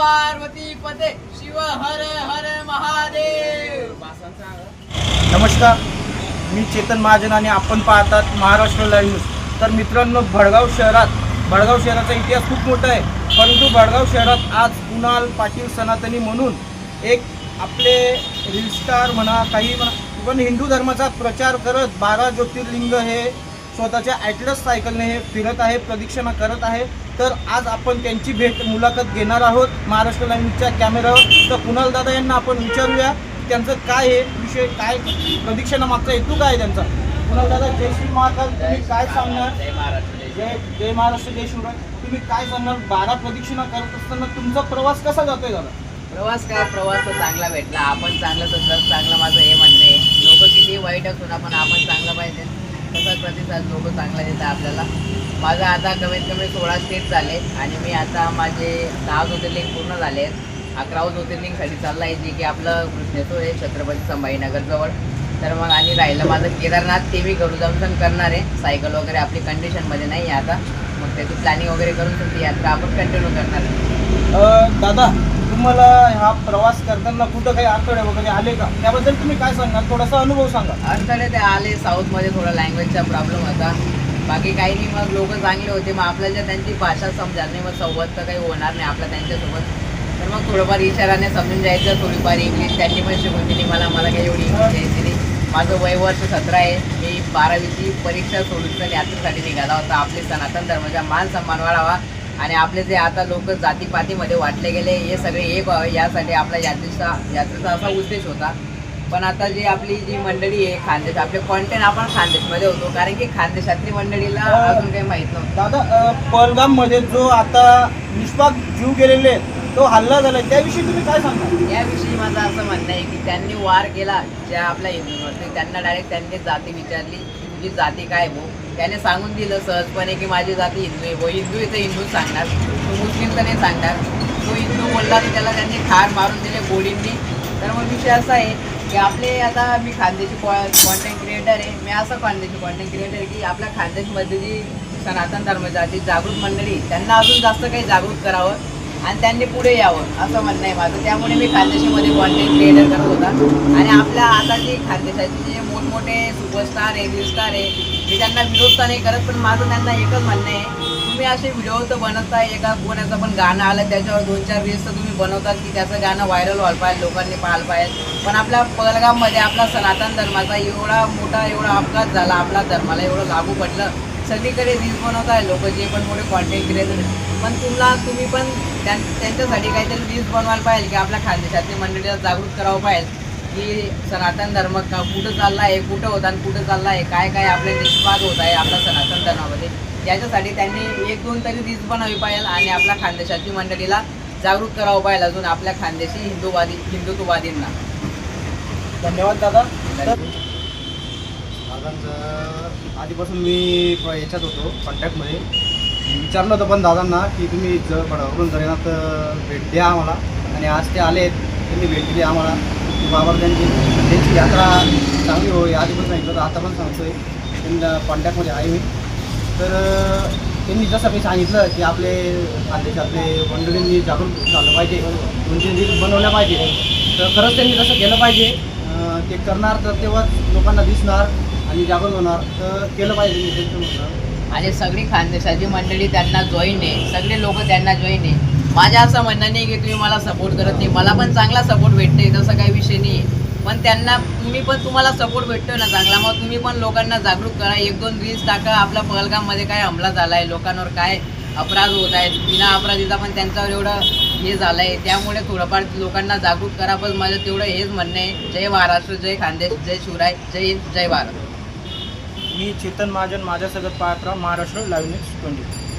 पार्वती पते शिव हर हर महादेव. नमस्कार मी चेतन महाजन आणि आपण पाहतात महाराष्ट्र लाईव्ह न्यूज तर मित्रांनो भडगाव शहरात भडगाव शहराचा इतिहास खूप मोठा आहे परंतु भडगाव शहरात आज कुणाल पाटील सनातनी म्हणून एक आपले रील स्टार म्हणा काही म्हणा पण हिंदू धर्माचा प्रचार करत बारा ज्योतिर्लिंग हे स्वतःच्या ॲटलस सायकलने हे फिरत आहे प्रदक्षिणा करत आहे. तर आज आपण त्यांची भेट मुलाखत घेणार आहोत. महाराष्ट्र लाईव्हच्या कॅमेऱ्यावर तर कुणाल दादा यांना आपण विचारूया त्यांचं काय आहे विषय काय प्रदक्षिणा मागचा हेतू काय त्यांचा? कुणाल दादा जय श्री महाकाल तुम्ही काय सांगणार? जय महाराष्ट्र जय महाराष्ट्र जय शिवराय. तुम्ही काय सांगणार? बारा प्रदक्षिणा करत असताना तुमचा प्रवास कसा जातोय दादा? प्रवास काय? प्रवास तर चांगला भेटला. आपण चांगलं तर चांगलं माझं हे म्हणणं आहे. लोक किती वाईट असून आपण आपण चांगलं पाहिजे. तसाच प्रतिसाद लोक चांगला देतात आपल्याला. माझं आता कमीत कमी सोळा स्टेट झाले आणि मी आता माझे दहा ज्योतिर्लिंग पूर्ण झाले आहेत. अकरावं ज्योतिर्लिंगसाठी चाललं आहे जे की आपलं कृष्णेश्वर आहे छत्रपती संभाजीनगरजवळ. तर मग आणि राहिलं माझं केदारनाथ ते मी घरू जाऊन करणार आहे. सायकल वगैरे आपली कंडिशनमध्ये नाही आहे आता. मग त्याची प्लॅनिंग वगैरे करून ती यात्रा आपण कंटिन्यू करणार आहे. दादा तुम्हाला हा प्रवास करताना कुठं काही अडथळे वगैरे आले का? त्याबद्दल तुम्ही काय सांगणार थोडासा अनुभव सांगा. अडथळे ते आले साऊथमध्ये थोडा लँग्वेजचा प्रॉब्लेम होता. बाकी काही नाही मग लोक चांगले होते. मग आपल्याला त्यांची भाषा समजणार नाही मग संवाद तर काही होणार नाही आपला त्यांच्यासोबत. तर मग थोडंफार इशाराने समजून जायचं थोडीफार इंग्लिश त्यांनी पण शिकून दिली. मला मला काही एवढी इंग्लिश यायची नाही. माझं वय वर्ष सतरा आहे. मी बारावीची परीक्षा सोडून तर यात्रेसाठी निघाला होता. आपले सनातन धर्माचा मान सन्मान वाढावा. आणि आपले जे आता लोक जातीपातीमध्ये वाटले गेले हे सगळे एक व्हावे यासाठी आपल्या यात्रेचा यात्रेचा असा उद्देश होता. पण आता जी आपली जी मंडळी आहे खानदेश आपले कॉन्टेंट आपण खानदेशमध्ये होतो कारण की खानदेशातली मंडळीला अजून काही माहीत नव्हतं. दादा पहलगाममध्ये जो आता निष्पाक जीव गेलेले तो हल्ला झालाय त्याविषयी तुम्ही काय सांगणार? याविषयी माझं असं म्हणणं आहे की त्यांनी वार केला ज्या आपल्या हिंदूंवरती. त्यांना डायरेक्ट त्यांनी जाती विचारली की तुझी जाती काय भाऊ? त्याने सांगून दिलं सहजपणे की माझी जाती हिंदू आहे. व हिंदू आहे तर हिंदू सांगणार. तो मुस्लिम तर नाही सांगणार. तो हिंदू बोलला तर त्याला त्यांनी ठार मारून दिले गोडींनी. तर मग विषय असा आहे की आपले आता मी खानदेशी कॉन्टेंट क्रिएटर आहे. मी असं खानदेशी कॉन्टेंट क्रिएटर आहे की आपल्या खानदेशमध्ये जी सनातन धर्माच्या जागृत मंडळी त्यांना अजून जास्त काही जागृत करावं. आणि त्यांनी पुढे यावं असं म्हणणं आहे माझं. त्यामुळे मी खानदेशामध्ये कॉन्टेंट क्रिएटर करत होता. आणि आपल्या आता जे खानदेशाचे जे मोठमोठे सुपरस्टार आहे रील स्टार आहे मी त्यांना विरोध तर नाही करत पण माझं त्यांना एकच म्हणणं आहे तुम्ही असे व्हिडिओ तर बनवता एका कोणाचं पण गाणं आलं त्याच्यावर दोन चार रील्स तर तुम्ही बनवतात की त्याचं गाणं व्हायरल व्हायला पाहिजे लोकांनी पाहायला पाहिजे. पण आपल्या पलगाममध्ये आपला सनातन धर्माचा एवढा मोठा एवढा अपघात झाला आपल्या धर्माला एवढं लागू पडलं. सगळीकडे रील्स आहे लोक जे पण मोठे कॉन्टेंट क्रिएटर पण तुम्हाला तुम्ही पण त्यां त्यांच्यासाठी काहीतरी रील्स बनवायला पाहिजे की आपल्या खानदेशातली मंडळीला जागृत करावं पाहिजे. की सनातन धर्म का कुठं चालला आहे कुठं होता आणि कुठं चालला आहे काय काय आपले निष्पाद होत आहे आपल्या सनातन धर्मामध्ये. याच्यासाठी त्यांनी एक दोन तरी रील्स बनावी पाहिजे आणि आपल्या खानदेशातली मंडळीला जागृत करावं पाहिजे अजून आपल्या खानदेशी हिंदूवादी हिंदुत्ववादींना. धन्यवाद दादा. दादांचं आधीपासून मी याच्यात होतो कॉन्टॅक्टमध्ये विचारलं होतं पण दादांना की तुम्ही जर बडावरून जर येणार तर भेट द्या आम्हाला. आणि आज ते आले त्यांनी भेट दिली आम्हाला. की बाबा त्यांची त्यांची यात्रा चांगली होई आधी पण सांगितलं होतं आता पण सांगतो आहे त्यांना कॉन्टॅक्टमध्ये आहे मी. तर त्यांनी जसं मी सांगितलं की आपले खानदेशातले मंडळींनी जागरूक झालं पाहिजे. दोन तीन बनवल्या पाहिजे. तर खरंच त्यांनी तसं केलं पाहिजे. ते करणार तर तेव्हाच लोकांना दिसणार आणि जागरूक होणार. तर केलं पाहिजे मी त्यांचं म्हणणं. आणि सगळी खानदेशाची मंडळी त्यांना जॉईन आहे. सगळे लोक त्यांना जॉईन आहे. माझं असं म्हणणं नाही की तुम्ही मला सपोर्ट करत नाही. मला पण चांगला सपोर्ट भेटते तसं काही विषय नाही पण त्यांना तुम्ही पण तुम्हाला सपोर्ट भेटतोय ना चांगला. मग तुम्ही पण लोकांना जागरूक करा. एक दोन रील्स टाका. आपल्या पहलगाममध्ये काय हमला झाला आहे लोकांवर काय अपराध होत आहेत बिना अपराधीचा पण त्यांच्यावर एवढं हे झालं आहे त्यामुळे थोडंफार लोकांना जागरूक करा. पण माझं तेवढं हेच म्हणणं आहे. जय महाराष्ट्र जय खानदेश जय शिवराय जय हिंद जय भारत. मी चेतन महाजन माझ्या पाहत राहा. Maharashtra live news twenty